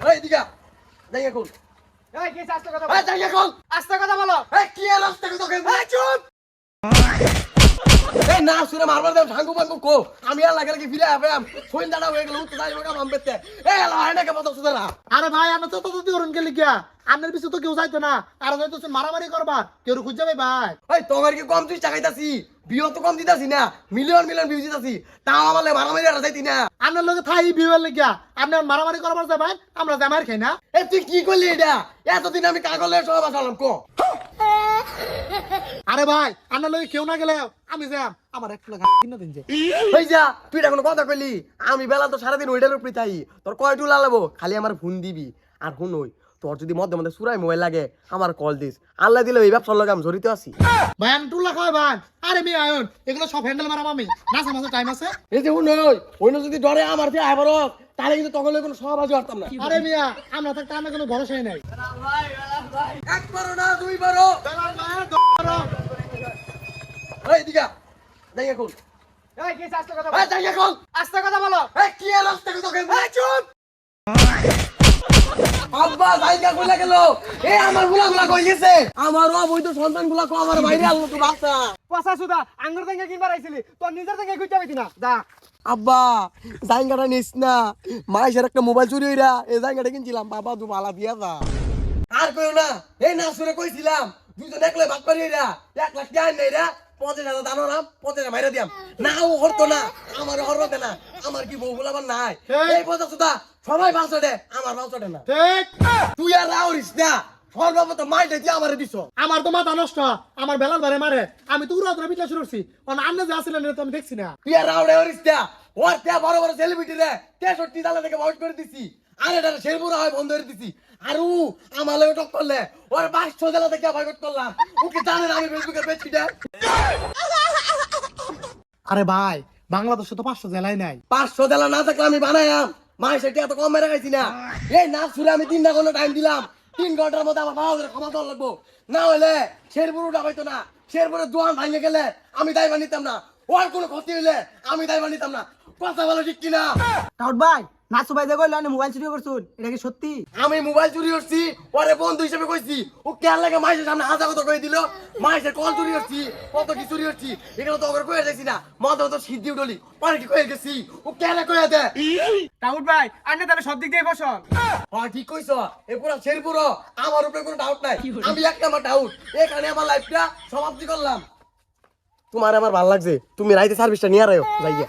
এই দিকা দেখে কোন এই কি আস্তে কথা এখন। আস্তে কথা বলো। এই কি রাস্তা তোকে এই চুপ! এই না শুনে মারবার ভাঙ্গু ভাঙ্গু কো। আমি আর লাগে লাগে ফিরে আবাম সইন দাঁড়া হয়ে গেল তো যাই হোক আমি বেতে এই এলা হয় না। কে আরে ভাই আমরা তো তত করুন গেলি গিয়া আপনার পিছু তো কেউ যাইতো না। আর যাইতো মারামারি করবা কেউ খুঁজে যাবে ভাই। এই তোমার কি কম তুই চাকাইতাছি? বিও তো কম দিতাছি না। মিলিয়ন মিলিয়ন ভিউ দিতাছি। তাও আমালে মারামারি আর যাইতি না। আপনার লগে থাই বিয়ের লেগিয়া আপনার মারামারি করবার যাবেন আমরা জামাই খাই না। এ তুই কি করলি এটা? এতদিন আমি কাগলে সব আসালাম কো। আরে ভাই আন্নার লগে কেউ না গেলে আমি যাম। আমার এক লাগা কিনে দিন যে। এই যা, তুই এটা কোনো কথা কইলি? আমি বেলা তো সারাদিন ওইটার উপরে তাই তোর কয় টুলা লাগাবো? খালি আমার ফোন দিবি। আর ফোন ওই তোর যদি মধ্যে মধ্যে সুরাই মোবাইল লাগে আমার কল দিস। আল্লাহ দিলে এই ব্যবসার লগে আমি জড়িত আছি। ভাই আমি টুলা খাওয়াই ভাই আরে মি আয়ন এগুলো সব হ্যান্ডেল মারাম আমি নাচা মাসে টাইম আছে। এই যে উন ওই ওই যদি ডরে আমার দিয়ে আবার তাহলে কিন্তু তখন কোনো সহবাজি করতাম না। আরে মিয়া আমরা থাকতে আমার কোনো ভরসাই নাই। না দুই বারো এই দিকা যাই এখন। এই কি আস্তে কথা এখন। আস্তে কথা বলো। এই কি এর রাস্তা তোকে চুপ। আব্বা জায়গা কইলা গেল। এ আমারগুলা গুলা কই গেছে? আমার অবৈধ সন্তানগুলা কো আমার বাইরে আলো তো বাচ্চা। পচা সুদা আঙ্গুর থেকে কিনবার আইছিলি তোর নিজের থেকে খুঁজে পাইতি না। দা আব্বা জায়গাটা নিস না। একটা মোবাইল চুরি হইরা এই জায়গাটা কিনছিলাম। বাবা দু মালা দিয়া যা। আর কইও না এই না শুনে কইছিলাম দুইজন একলে ভাগ করি হইরা এক লাখ টাকা নেই রা পঞ্চাশ হাজার দানো না পঞ্চাশ মাইরা দিয়াম। না ও হরতো না আমার হরবে না আমার কি বউ বলাবার নাই। এই পঞ্চাশ সুদা সবাই দে। আমার বাঁচো দে না। ঠিক তুই আর রাউরিস না। সর্বপ্রথম মাইটা দিয়ে আমার দিছ। আমার তো মাথা নষ্ট। আমার বেলাল বারে মারে। আমি তো উড়া পিটলা শুরু করছি। অন আন্নে যে আসলে তো আমি দেখছি না। তুই আর রাউরে হরিস না। ওর তে বড় বড় সেলিব্রিটি রে থেকে করে দিছি। আর এটা শেরপুরা হয় বন্ধ করে দিছি। আর ও আমার লগে টক করলে ওর পাঁচশো জেলা থেকে বয়কট করলাম। ওকে জানে না আমি ফেসবুকে পেয়েছি রে আরে ভাই বাংলাদেশে তো পাঁচশো জেলায় নাই। পাঁচশো জেলা না থাকলে আমি বানাইলাম মায়ের সেটি এত কম মেরে গেছি না। এই নাচ শুনে আমি তিনটা ঘণ্টা টাইম দিলাম। তিন ঘণ্টার মধ্যে আমার বাবা ক্ষমা দেওয়া লাগবো। না হলে শেরপুর উঠা হইতো না। শেরপুরের দোয়ান ভাঙে গেলে আমি দায়বা নিতাম না। ওর কোনো ক্ষতি হইলে আমি দায়বা নিতাম না। কথা বলো ঠিক কিনা? টাউট ভাই নাচু ভাই দেখো আমি মোবাইল চুরি করছুন এটা কি সত্যি? আমি মোবাইল চুরি করছি পরে বন্ধু হিসেবে কইছি। ও কেন লাগে মাইসের সামনে হাজা কথা কই দিল। মাইসের কল চুরি করছি কত কি চুরি করছি এগুলো তো ওকে কয়ে দেখছি না। মদ তো সিদ্ধি উঠলি পরে কি কয়ে গেছি? ও কেলে কয়ে দে? ডাউট ভাই আন্নে তাহলে সব দিক দিয়ে ফসল হ্যাঁ ঠিক কইছ। এ পুরো শেরপুর আমার উপরে কোনো ডাউট নাই। আমি একটা আমার ডাউট এখানে আমার লাইফটা সমাপ্তি করলাম। তোমার আমার ভালো লাগছে। তুমি রাইতে সার্ভিসটা নিয়ে রাখো যাইয়া।